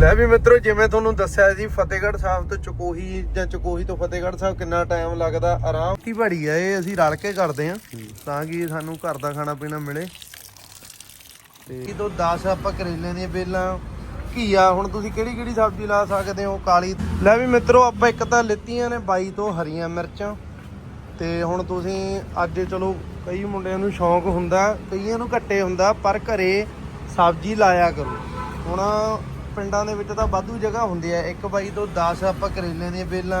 ਲੈ ਵੀ ਮਿੱਤਰੋ, ਜਿਵੇਂ ਤੁਹਾਨੂੰ ਦੱਸਿਆ ਸੀ, ਫਤਿਹਗੜ੍ਹ ਸਾਹਿਬ ਤੋਂ ਚਕੋਹੀ ਜਾਂ ਚਕੋਹੀ ਤੋਂ ਫਤਿਹਗੜ੍ਹ ਸਾਹਿਬ ਕਿੰਨਾ ਟਾਈਮ ਲੱਗਦਾ, ਆਰਾਮ ਕੀ ਬੜੀ ਆ, ਇਹ ਅਸੀਂ ਰਲ ਕੇ ਕਰਦੇ ਆ ਤਾਂ ਕਿ ਸਾਨੂੰ ਘਰ ਦਾ ਖਾਣਾ ਪੀਣਾ ਮਿਲੇ। ਤੇ ਇਹ ਤੋਂ 10 ਆਪਾਂ ਕਰੇਲੇ ਦੀਆਂ ਬੇਲਾਂ, ਘੀਆ, ਹੁਣ ਤੁਸੀਂ ਕਿਹੜੀ ਕਿਹੜੀ ਸਬਜ਼ੀ ਲਾ ਸਕਦੇ ਹੋ, ਕਾਲੀ? ਲੈ ਵੀ ਮਿੱਤਰੋ, ਆਪਾਂ ਇੱਕ ਤਾਂ ਲਿੱਤੀਆਂ ਨੇ ਬਾਈ ਤੋਂ ਹਰੀਆਂ ਮਿਰਚਾਂ, ਤੇ ਹੁਣ ਤੁਸੀਂ ਅੱਜ ਚਲੋ ਕਈ ਮੁੰਡਿਆਂ ਨੂੰ ਸ਼ੌਂਕ ਹੁੰਦਾ, ਕਈਆਂ ਨੂੰ ਘੱਟੇ ਹੁੰਦਾ, ਪਰ ਘਰੇ ਸਬਜ਼ੀ ਲਾਇਆ ਕਰੋ। ਹੁਣ ਪਿੰਡਾਂ ਦੇ ਵਿੱਚ ਤਾਂ ਵਾਧੂ ਜਗ੍ਹਾ ਹੁੰਦੀ ਹੈ। ਇੱਕ ਬਾਈ ਤੋਂ 10 ਆਪਾਂ ਕਰੇਲਿਆਂ ਦੀਆਂ ਬੇਲਾਂ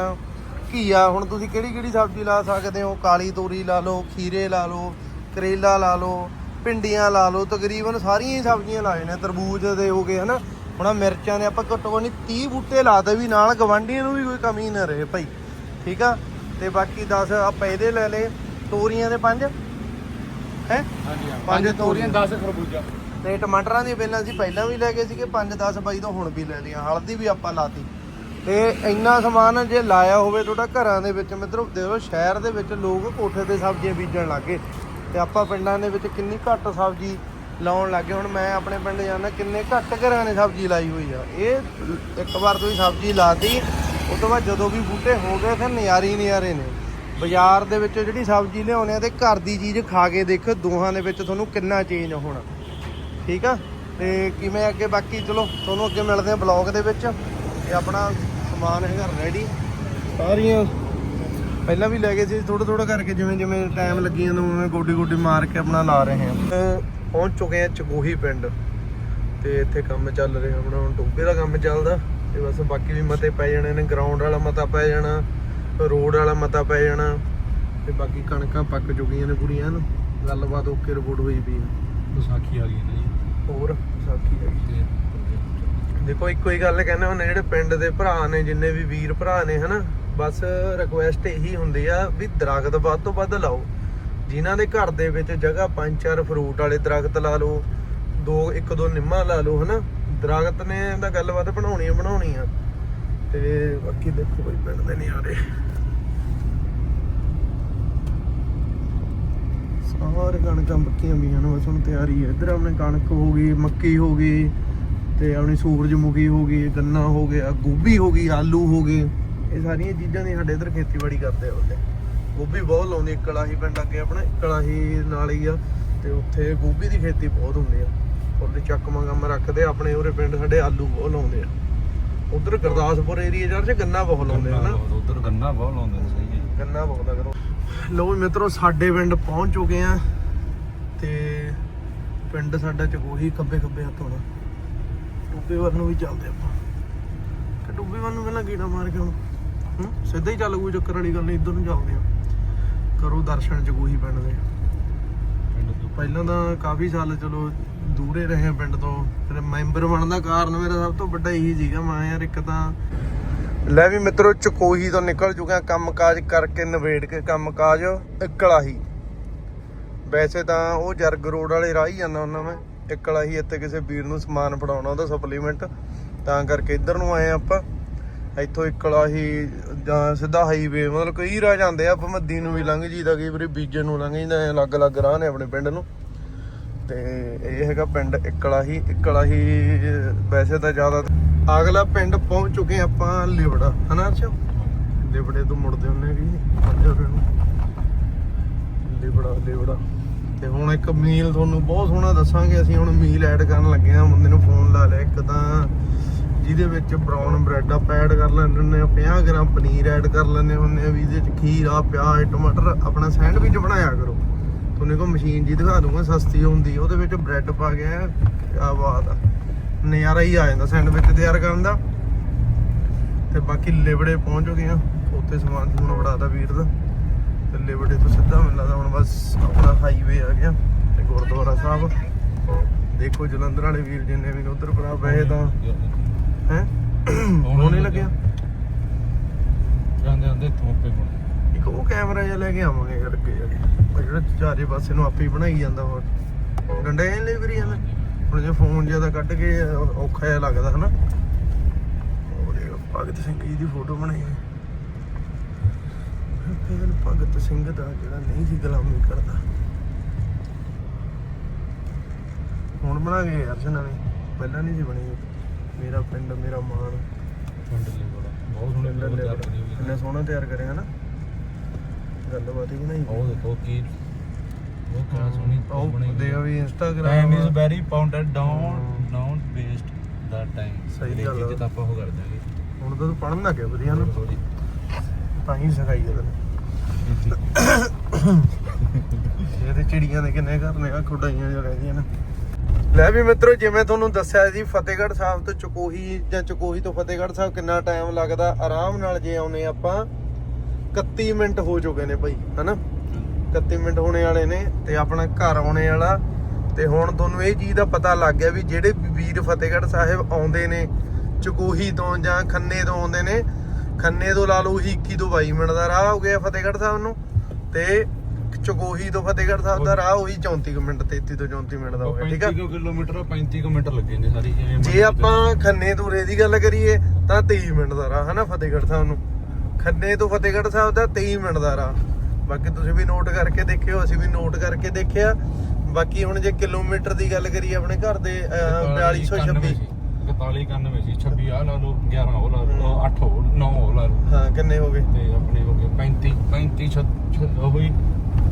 ਘੀਆ ਹੁਣ ਤੁਸੀਂ ਕਿਹੜੀ ਕਿਹੜੀ ਸਬਜ਼ੀ ਲਾ ਸਕਦੇ ਹੋ? ਕਾਲੀ ਤੋਰੀ ਲਾ ਲਓ ਖੀਰੇ ਲਾ ਲਓ ਕਰੇਲਾ ਲਾ ਲਓ ਭਿੰਡੀਆਂ ਲਾ ਲਓ ਤਕਰੀਬਨ ਸਾਰੀਆਂ ਹੀ ਸਬਜ਼ੀਆਂ ਲਾਏ ਨੇ ਤਰਬੂਜ ਦੇ ਹੋ ਗਏ ਹਨਾ? ਹੁਣ ਮਿਰਚਾਂ ਦੇ ਆਪਾਂ ਘੱਟੋ ਘੱਟ 30 ਬੂਟੇ ਲਾਤੇ ਵੀ ਨਾਲ ਗਵਾਂਢੀਆਂ ਨੂੰ ਵੀ ਕੋਈ ਕਮੀ ਨਾ ਰਹੇ ਭਾਈ ਠੀਕ ਆ? ਤੇ ਬਾਕੀ 10 ਆਪਾਂ ਇਹਦੇ ਲੈ ਲਏ ਤੋਰੀਆਂ ਦੇ ਪੰਜ ਹੈ? ਹਾਂਜੀ ਪੰਜ ਤੋਰੀਆਂ 10 ਖਰਬੂਜਾ। ਤੇ ਟਮਾਟਰਾਂ ਦੀਆਂ ਬੇਲਾਂ ਅਸੀਂ ਪਹਿਲਾਂ ਵੀ ਲੈ ਗਏ ਸੀਗੇ 5 10 ਬਾਈ ਤੋਂ ਹੁਣ ਵੀ ਲੈ ਲਈਆਂ, ਹਲਦੀ ਵੀ ਆਪਾਂ ਲਾਤੀ। ਤੇ ਇੰਨਾ ਸਮਾਨ ਜੇ ਲਾਇਆ ਹੋਵੇ ਤੁਹਾਡਾ ਘਰਾਂ ਦੇ ਵਿੱਚ, ਮਿੱਤਰੋ, ਦੇਖੋ ਸ਼ਹਿਰ ਦੇ ਵਿੱਚ ਲੋਕ ਕੋਠੇ ਤੇ ਸਬਜ਼ੀਆਂ ਬੀਜਣ ਲੱਗੇ ਤੇ ਆਪਾਂ ਪਿੰਡਾਂ ਦੇ ਵਿੱਚ ਕਿੰਨੀ ਘੱਟ ਸਬਜ਼ੀ ਲਾਉਣ ਲੱਗੇ ਹੁਣ ਮੈਂ ਆਪਣੇ ਪਿੰਡ ਜਾਂਦਾ, ਕਿੰਨੇ ਘੱਟ ਘਰਾਂ ਨੇ ਸਬਜ਼ੀ ਲਾਈ ਹੋਈ ਆ। ਇਹ ਇੱਕ ਵਾਰ ਤੁਸੀਂ ਸਬਜ਼ੀ ਲਾਤੀ, ਉਸ ਤੋਂ ਬਾਅਦ ਜਦੋਂ ਵੀ ਬੂਟੇ ਹੋ ਗਏ, ਫਿਰ ਨਜ਼ਾਰੇ ਹੀ ਨਜ਼ਾਰੇ ਨੇ। ਬਾਜ਼ਾਰ ਦੇ ਵਿੱਚ ਜਿਹੜੀ ਸਬਜ਼ੀ ਲਿਆਉਣੇ ਆ, ਤੇ ਘਰ ਦੀ ਚੀਜ਼ ਖਾ ਕੇ ਦੇਖੋ, ਦੋਹਾਂ ਦੇ ਵਿੱਚ ਤੁਹਾਨੂੰ ਕਿੰਨਾ ਚੇਂਜ ਹੋਣਾ। ਠੀਕ ਆ? ਤੇ ਕਿਵੇਂ ਅੱਗੇ ਬਾਕੀ? ਚਲੋ, ਤੁਹਾਨੂੰ ਅੱਗੇ ਮਿਲਦੇ ਆ ਬਲੌਗ ਦੇ ਵਿੱਚ। ਤੇ ਆਪਣਾ ਸਮਾਨ ਹੈਗਾ ਰੈਡੀ ਸਾਰੀਆਂ ਪਹਿਲਾਂ ਵੀ ਲੈ ਗਏ ਸੀ ਥੋੜਾ ਥੋੜਾ ਕਰਕੇ ਜਿਵੇਂ ਜਿਵੇਂ ਟਾਈਮ ਲੱਗੀ ਜਾਂਦਾ, ਉਵੇਂ ਗੋਡੀ ਗੋਡੀ ਮਾਰ ਕੇ ਆਪਣਾ ਲਾ ਰਹੇ ਹਾਂ। ਪਹੁੰਚ ਚੁੱਕੇ ਆ ਚਕੋਹੀ ਪਿੰਡ। ਤੇ ਇੱਥੇ ਕੰਮ ਚੱਲ ਰਿਹਾ, ਆਪਣਾ ਹੁਣ ਟੋਬੇ ਦਾ ਕੰਮ ਚੱਲਦਾ। ਤੇ ਬਸ ਬਾਕੀ ਵੀ ਮਤੇ ਪੈ ਜਾਣੇ ਨੇ ਗਰਾਊਂਡ ਵਾਲਾ ਮਤਾ ਪੈ ਜਾਣਾ, ਰੋਡ ਵਾਲਾ ਮਤਾ ਪੈ ਜਾਣਾ। ਤੇ ਬਾਕੀ ਕਣਕਾਂ ਪੱਕ ਚੁੱਕੀਆਂ ਨੇ ਕੁੜੀਆਂ ਨੂੰ। ਗੱਲਬਾਤ ਓਕੇ ਰਿਪੋਰਟ ਹੋਈ ਪਈ ਆ। ਵਿਸਾਖੀ ਆ ਗਈ ਨਾ ਜੀ। ਹੋਰ ਸਾਖੀ ਹੈਗੀ। ਦੇਖੋ ਇੱਕੋ ਹੀ ਗੱਲ ਕਹਿੰਦੇ ਹੁੰਦੇ ਜਿਹੜੇ ਪਿੰਡ ਦੇ ਭਰਾ ਨੇ ਜਿੰਨੇ ਵੀ ਵੀਰ ਭਰਾ ਨੇ ਹਨਾ ਬਸ ਰਿਕੁਐਸਟ ਇਹੀ ਹੁੰਦੀ ਆ ਵੀ ਦਰਖਤ ਵੱਧ ਤੋਂ ਵੱਧ ਲਾਓ। ਜਿਨ੍ਹਾਂ ਦੇ ਘਰ ਦੇ ਵਿੱਚ ਜਗ੍ਹਾ ਪੰਜ ਚਾਰ ਫਰੂਟ ਵਾਲੇ ਦਰਖਤ ਲਾ ਲਓ ਦੋ ਇੱਕ ਦੋ ਨਿੰਮਾਂ ਲਾ ਲਓ ਹਨਾ ਦਰਖਤ ਨੇ ਤਾਂ ਗੱਲਬਾਤ ਬਣਾਉਣੀ ਆ ਬਣਾਉਣੀ ਆ। ਤੇ ਬਾਕੀ ਦੇਖੋ ਬਈ ਪਿੰਡ ਦੇ ਨਜ਼ਾਰੇ ਸਾਰੇ ਕਣਕਾਂ ਪੱਕੀਆਂ ਪਈਆਂ ਨੇ ਬਸ ਹੁਣ ਤਿਆਰੀ ਹੈ। ਇੱਧਰ ਆਪਣੇ ਕਣਕ ਹੋ ਗਈ ਮੱਕੀ ਹੋ ਗਈ ਤੇ ਆਪਣੀ ਸੂਰਜਮੁਖੀ ਹੋ ਗਈ ਗੰਨਾ ਹੋ ਗਿਆ ਗੋਭੀ ਹੋ ਗਈ ਆਲੂ ਹੋ ਗਏ। ਇਹ ਸਾਰੀਆਂ ਚੀਜ਼ਾਂ ਦੀ ਸਾਡੇ ਇੱਧਰ ਖੇਤੀਬਾੜੀ ਕਰਦੇ ਆ ਉਹਦੇ ਗੋਭੀ ਬਹੁਤ ਲਾਉਂਦੇ ਕਲਾਹੀ ਪਿੰਡ ਅੱਗੇ ਆਪਣੇ ਕਲਾਹੀ ਨਾਲ ਹੀ ਆ ਤੇ ਉੱਥੇ ਗੋਭੀ ਦੀ ਖੇਤੀ ਬਹੁਤ ਹੁੰਦੀ ਆ। ਉਹਦੇ ਚੱਕਮਾ ਕੰਮ ਰੱਖਦੇ ਆਪਣੇ ਉਰੇ ਪਿੰਡ ਸਾਡੇ ਆਲੂ ਬਹੁਤ ਲਾਉਂਦੇ ਆ। ਉਧਰ ਗੁਰਦਾਸਪੁਰ ਏਰੀਆ ਚ ਗੰਨਾ ਬਹੁਤ ਲਾਉਂਦੇ ਆ ਨਾ ਉਧਰ ਗੰਨਾ ਬਹੁਤ ਲਾਉਂਦੇ ਸਹੀ ਹੈ ਗੰਨਾ ਬਹੁਤ ਕਰੋ ਲੋ ਮਿੱਤਰੋ ਸਾਡੇ ਪਿੰਡ ਪਹੁੰਚ ਚੁੱਕੇ ਆ ਤੇ ਪਿੰਡ ਸਾਡਾ ਚਕੋਹੀ ਖੱਬੇ ਖੱਬੇ ਹੱਥ ਹੋਣਾ ਟੂਬੇ ਵੱਲ ਨੂੰ ਵੀ ਚੱਲਦੇ ਆਪਾਂ। ਕਿ ਟੂਬੇ ਵੱਲ ਨੂੰ ਪਹਿਲਾਂ ਕੀੜਾ ਮਾਰ ਕੇ ਹੁਣ ਸਿੱਧਾ ਹੀ ਚੱਲ ਕੋਈ ਚੱਕਰ ਵਾਲੀ ਗੱਲ ਨਹੀਂ ਇੱਧਰ ਨੂੰ ਚੱਲਦੇ ਆ। ਕਰੋ ਦਰਸ਼ਨ ਚਕੋਹੀ ਪਿੰਡ ਦੇ। ਪਿੰਡ ਤੋਂ ਪਹਿਲਾਂ ਤਾਂ ਕਾਫੀ ਸਾਲ ਚਲੋ ਦੂਰੇ ਰਹੇ ਪਿੰਡ ਤੋਂ ਫਿਰ ਮੈਂਬਰ ਬਣਨ ਦਾ ਕਾਰਨ ਮੇਰਾ ਸਭ ਤੋਂ ਵੱਡਾ ਇਹੀ ਸੀਗਾ ਮੈਂ ਯਾਰ ਇੱਕ ਤਾਂ ਲੈ ਵੀ ਮਿੱਤਰੋ, ਚਕੋਹੀ ਤੋਂ ਨਿਕਲ ਚੁੱਕਿਆ ਕੰਮਕਾਜ ਕਰਕੇ ਨਵੇੜ ਕੇ ਕੰਮਕਾਜ ਇਕਲਾ ਹੀ ਵੈਸੇ ਤਾਂ ਉਹ ਜਰਗ ਰੋਡ ਵਾਲੇ ਰਾਹ ਹੀ ਜਾਂਦਾ ਉਹਨਾਂ ਮੈਂ। ਇਕਲਾ ਹੀ ਇੱਥੇ ਕਿਸੇ ਵੀਰ ਨੂੰ ਸਮਾਨ ਫੜਾਉਣਾ ਉਹਦਾ ਸਪਲੀਮੈਂਟ ਤਾਂ ਕਰਕੇ ਇੱਧਰ ਨੂੰ ਆਏ ਆਪਾਂ। ਇੱਥੋਂ ਇਕਲਾ ਹੀ ਜਾਂ ਸਿੱਧਾ ਹਾਈਵੇ ਮਤਲਬ ਕਈ ਰਾਹ ਜਾਂਦੇ ਆ, ਆਪਾਂ ਮੱਦੀ ਨੂੰ ਵੀ ਲੰਘ ਜੀਦਾ ਕਈ ਵਾਰੀ ਬੀਜੇ ਨੂੰ ਲੰਘ ਜਾਂਦਾ ਅਲੱਗ-ਅਲੱਗ ਰਾਹ ਨੇ ਆਪਣੇ ਪਿੰਡ ਨੂੰ। ਤੇ ਇਹ ਹੈਗਾ ਪਿੰਡ ਇਕਲਾ ਹੀ ਵੈਸੇ ਤਾਂ ਜ਼ਿਆਦਾ ਅਗਲਾ ਪਿੰਡ ਪਹੁੰਚ ਚੁੱਕੇ ਆਪਾਂ ਲਿਵੜਾ ਹਨਾ ਅਰਸ਼ਾ? ਲਿਵੜੇ ਤੋਂ ਮੁੜਦੇ ਹੁੰਨੇ ਵੀ ਪੰਜਰ ਨੂੰ ਲਿਵੜਾ ਲਿਵੜਾ ਤੇ ਹੁਣ ਇੱਕ ਮੀਲ ਤੁਹਾਨੂੰ ਬਹੁਤ ਸੋਹਣਾ ਦੱਸਾਂਗੇ, ਅਸੀਂ ਹੁਣ ਮੀਲ ਐਡ ਕਰਨ ਲੱਗੇ ਆ ਮੁੰਡੇ ਨੂੰ ਫੋਨ ਲਾ ਲਿਆ ਇੱਕ ਤਾਂ, ਜਿਹਦੇ ਵਿੱਚ ਬ੍ਰਾਊਨ ਬ੍ਰੈਡ ਆਪਾਂ ਐਡ ਕਰ ਲੈਂਦੇ ਹੁੰਦੇ ਆ 50 ਗ੍ਰਾਮ ਪਨੀਰ ਐਡ ਕਰ ਲੈਂਦੇ ਹੁੰਦੇ ਆ ਵੀ ਇਹਦੇ ਚ ਖੀਰਾ ਪਿਆਜ਼, ਟਮਾਟਰ, ਆਪਣਾ ਸੈਂਡਵਿਚ ਬਣਾਇਆ ਕਰੋ। ਤੁਹਾਨੂੰ ਕੋ ਮਸ਼ੀਨ ਜੀ ਦਿਖਾ ਦੂੰਗਾ ਸਸਤੀ ਹੁੰਦੀ ਉਹਦੇ ਵਿੱਚ ਬ੍ਰੈਡ ਪਾ ਕੇ ਆ ਬਾਤ ਆ। ਨਜ਼ਾਰਾ ਹੀ ਆ ਜਾਂਦਾ ਸੈਂਡਵਿਚ ਤਿਆਰ ਕਰਨ ਦਾ। ਤੇ ਬਾਕੀ ਲਿਬੜੇ ਪਹੁੰਚ ਗਏ ਆ ਉੱਥੇ ਸਮਾਨ ਸਮੂਨ ਬੜਾਦਾ ਵੀਰ ਦਾ। ਤੇ ਲਿਬੜੇ ਤੋਂ ਸਿੱਧਾ ਮੈਨੂੰ ਲੱਗਦਾ ਹੁਣ ਬਸ ਆਪਣਾ ਹਾਈਵੇ ਆ ਗਿਆ ਤੇ ਗੁਰਦੁਆਰਾ ਸਾਹਿਬ। ਦੇਖੋ ਜਲੰਧਰ ਵਾਲੇ ਵੀਰ ਜਿੰਨੇ ਵੀ ਉਧਰ ਭਰਾ ਵੈਸੇ ਤਾਂ ਹੈ? ਹੁਣ ਨਹੀਂ ਲੱਗਿਆ? ਜਾਂਦੇ ਜਾਂਦੇ ਥੋਪੇ ਕੋਲ ਇੱਕ ਉਹ ਕੈਮਰਾ ਜਿਹਾ ਲੈ ਕੇ ਆਵਾਂਗੇ ਯਾਰ। ਉਹ ਜਿਹੜਾ ਚਾਰੇ ਪਾਸੇ ਨੂੰ ਆਪੇ ਹੀ ਬਣਾਈ ਜਾਂਦਾ ਹੋਰ। ਡੰਡੇ ਐ ਲੈ ਵੀਰੀ ਜਾਂਦਾ। ਹੁਣ ਜੇ ਫੋਨ ਜ਼ਿਆਦਾ ਕੱਢ ਕੇ ਔਖਾ ਜਿਹਾ ਲੱਗਦਾ ਹਨਾ। ਉਹ ਦੇਖ ਭਗਤ ਸਿੰਘ ਜੀ ਦੀ ਫੋਟੋ ਬਣਾਈ ਹੈ ਫਿਰ ਭਗਤ ਸਿੰਘ ਦਾ ਜਿਹੜਾ ਨਹੀਂ ਸੀ ਗੁਲਾਮੀ ਕਰਦਾ। ਹੁਣ ਬਣਾ ਗਏ ਯਾਰ ਨਵੀਂ। ਪਹਿਲਾਂ ਨਹੀਂ ਸੀ ਬਣੀ। ਮੇਰਾ ਪਿੰਡ ਮੇਰਾ ਮਾਣ। ਪਿੰਡ ਲਈ ਬੜਾ। ਬਹੁਤ ਸੋਹਣੇ ਪਿੰਡ ਲੋਕ ਲੈ ਤਿਆਰ ਕਰੀ ਹੋਈ ਕਿੰਨਾ ਸੋਹਣਾ ਤਿਆਰ ਕਰਿਆ ਹਨਾ। ਗੱਲਬਾਤ ਹੀ ਬਣਾਈ ਉਹ ਦੇਖੋ ਕੀ ਉਹ ਕਿਆ ਸੋਹਣੀ ਉਹ ਦੇ ਵੀ Instagram time is very pounded down don't waste the time ਸਹੀ ਗੱਲ ਆ। ਤਾਂ ਆਪਾਂ ਉਹ ਕਰ ਦਾਂਗੇ ਹੁਣ ਤਾਂ ਤੂੰ ਪੜਨ ਲੱਗ ਗਿਆ ਵਧੀਆ ਨਾ। ਥੋੜੀ ਤਾਂ ਹੀ ਸਿਖਾਈ ਆ ਤੈਨੂੰ। ਇਹ ਤੇ ਚਿੜੀਆਂ ਦੇ ਕਿੰਨੇ ਘਰ ਨੇ ਆ ਖੁਡਾਈਆਂ ਜੋ ਰਹਿੰਦੀਆਂ ਨੇ। ਲੈ ਵੀ ਮਿੱਤਰੋ ਜਿਵੇਂ ਤੁਹਾਨੂੰ ਦੱਸਿਆ ਜੀ ਫਤਿਹਗੜ੍ਹ ਸਾਹਿਬ ਤੋਂ ਚਕੋਹੀ ਜਾਂ ਚਕੋਹੀ ਤੋਂ ਫਤਿਹਗੜ੍ਹ ਸਾਹਿਬ ਕਿੰਨਾ ਟਾਈਮ ਲੱਗਦਾ ਆਰਾਮ ਨਾਲ ਜੇ ਆਉਨੇ ਆਪਾਂ। 31 ਮਿੰਟ ਹੋ ਚੁੱਕੇ ਨੇ ਭਾਈ ਹਨਾ? 31 ਮਿੰਟ ਹੋਣੇ ਵਾਲੇ ਨੇ ਤੇ ਆਪਣਾ ਘਰ ਆਉਣੇ ਵਾਲਾ। ਤੇ ਹੁਣ ਤੁਹਾਨੂੰ ਇਹ ਚੀਜ਼ ਦਾ ਪਤਾ ਲੱਗ ਗਿਆ ਵੀ ਜਿਹੜੇ ਵੀਰ ਫਤਿਹਗੜ੍ਹ ਸਾਹਿਬ ਆਉਂਦੇ ਨੇ ਚਕੋਹੀ ਤੋਂ ਜਾਂ ਖੰਨੇ ਤੋਂ ਆਉਂਦੇ ਨੇ ਖੰਨੇ ਤੋਂ ਲਾ ਲਓ ਉਹੀ 21 ਤੋਂ 22 ਮਿੰਟ ਦਾ ਰਾਹ ਹੋ ਗਿਆ ਫਤਿਹਗੜ੍ਹ ਸਾਹਿਬ ਨੂੰ। ਤੇ ਚਕੋਹੀ ਤੋਂ ਫਤਿਹਗੜ੍ਹ ਸਾਹਿਬ ਦਾ ਰਾਹ ਉਹੀ 34 ਕੁ ਮਿੰਟ 33 ਤੋਂ 34 ਮਿੰਟ ਦਾ ਹੋ ਗਿਆ ਠੀਕ ਆ? 35 ਕਿਲੋਮੀਟਰ 35 ਕੁ ਮਿੰਟ ਲੱਗੇ ਨੇ ਸਾਰੀ ਜੇ ਆਪਾਂ ਖੰਨੇ ਤੋਂ ਰੇ ਦੀ ਗੱਲ ਕਰੀਏ ਤਾਂ 23 ਮਿੰਟ ਦਾ ਰਾਹ ਹਨਾ ਫਤਿਹਗੜ੍ਹ ਸਾਹਿਬ ਨੂੰ। ਖੰਨੇ ਤੋਂ ਫਤਿਹਗੜ੍ਹ ਸਾਹਿਬ ਦਾ 23 ਮਿੰਟ ਦਾ ਰਾਹ। ਬਾਕੀ ਤੁਸੀਂ ਵੀ ਨੋਟ ਕਰਕੇ ਦੇਖਿਓ ਅਸੀਂ ਵੀ ਨੋਟ ਕਰਕੇ ਦੇਖਿਆ। ਬਾਕੀ ਹੁਣ ਜੇ ਕਿਲੋਮੀਟਰ ਦੀ ਗੱਲ ਕਰੀਏ ਆਪਣੇ ਘਰ ਦੇ ਅਹ, 4226 41 91 ਸੀ। 26 ਆ ਲਾ ਲਓ 11 ਉਹ ਲਾ ਲਓ 8 ਉਹ 9 ਉਹ ਲਾ ਲਓ। ਹਾਂ ਕਿੰਨੇ ਹੋ ਗਏ? ਤੇ ਆਪਣੇ ਹੋ ਗਏ 35 35 ਉਹ ਹੀ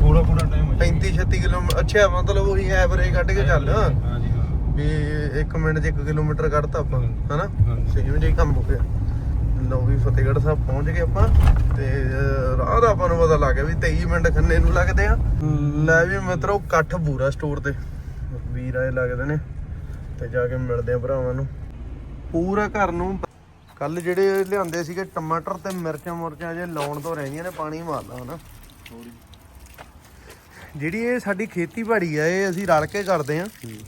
ਪੂਰਾ ਪੂਰਾ ਟਾਈਮ 35 36 ਕਿਲੋਮੀਟਰ ਅੱਛਾ ਮਤਲਬ ਉਹੀ ਐਵਰੇਜ ਕੱਢ ਕੇ ਚੱਲ। ਹਾਂ। ਵੀ 1 ਮਿੰਟ 'ਚ 1 ਕਿਲੋਮੀਟਰ ਕੱਢਤਾ ਆਪਾਂ ਹਨਾ। ਸਹੀ ਹੀ ਕੰਮ ਹੋ ਗਿਆ। ਲਓ ਵੀ ਫਤਿਹਗੜ੍ਹ ਸਾਹਿਬ ਪਹੁੰਚ ਗਏ ਆਪਾਂ ਤੇ ਰਾਹ ਦਾ ਆਪਾਂ ਨੂੰ ਪਤਾ ਲੱਗ ਗਿਆ ਵੀ 23 ਮਿੰਟ ਖੰਨੇ ਨੂੰ ਲੱਗਦੇ ਆ। ਲੈ ਵੀ ਮਿੱਤਰੋ ਇਕੱਠ ਪੂਰਾ ਸਟੋਰ ਤੇ। ਵੀਰ ਆਏ ਲੱਗਦੇ ਨੇ ਤੇ ਜਾ ਕੇ ਮਿਲਦੇ ਆ ਭਰਾਵਾਂ ਨੂੰ। ਪੂਰਾ ਘਰ ਨੂੰ ਕੱਲ ਜਿਹੜੇ ਲਿਆਂਦੇ ਸੀਗੇ ਟਮਾਟਰ ਤੇ ਮਿਰਚਾਂ ਮੁਰਚਾਂ ਜੇ ਲਾਉਣ ਤੋਂ ਰਹਿੰਦੀਆਂ ਨੇ ਪਾਣੀ ਮਾਰਦਾ ਹਨਾ। ਜਿਹੜੀ ਇਹ ਸਾਡੀ ਖੇਤੀਬਾੜੀ ਆ ਇਹ ਅਸੀਂ ਰਲ ਕੇ ਕਰਦੇ ਆ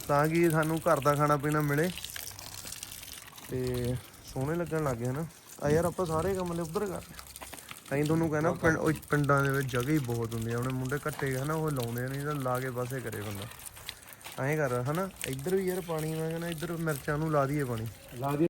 ਤਾਂ ਕਿ ਸਾਨੂੰ ਘਰ ਦਾ ਖਾਣਾ ਪੀਣਾ ਮਿਲੇ। ਤੇ ਸੋਹਣੇ ਲੱਗਣ ਲੱਗ ਗਏ ਹਨਾ। ਆ ਯਾਰ ਆਪਾਂ ਸਾਰੇ ਕੰਮ ਨੇ ਉੱਧਰ ਕਰਦੇ ਤਾਂ ਹੀ ਤੁਹਾਨੂੰ ਕਹਿੰਦਾ ਪਿੰਡ ਉਹ ਪਿੰਡਾਂ ਦੇ ਵਿੱਚ ਜਗ੍ਹਾ ਹੀ ਬਹੁਤ ਹੁੰਦੀ ਆ। ਉਹਨੇ ਮੁੰਡੇ ਘੱਟੇ ਹਨਾ, ਉਹ ਲਾਉਂਦੇ ਨਹੀਂ ਤਾਂ ਲਾ ਕੇ ਪਾਸੇ ਕਰੇ ਬੰਦਾ। ਐਂ ਕਰ, ਹਨਾ, ਇੱਧਰ ਵੀ ਯਾਰ ਪਾਣੀ, ਮੈਂ ਕਹਿੰਦਾ ਇੱਧਰ ਮਿਰਚਾਂ ਨੂੰ ਲਾ ਦਈਏ ਪਾਣੀ। ਲਾ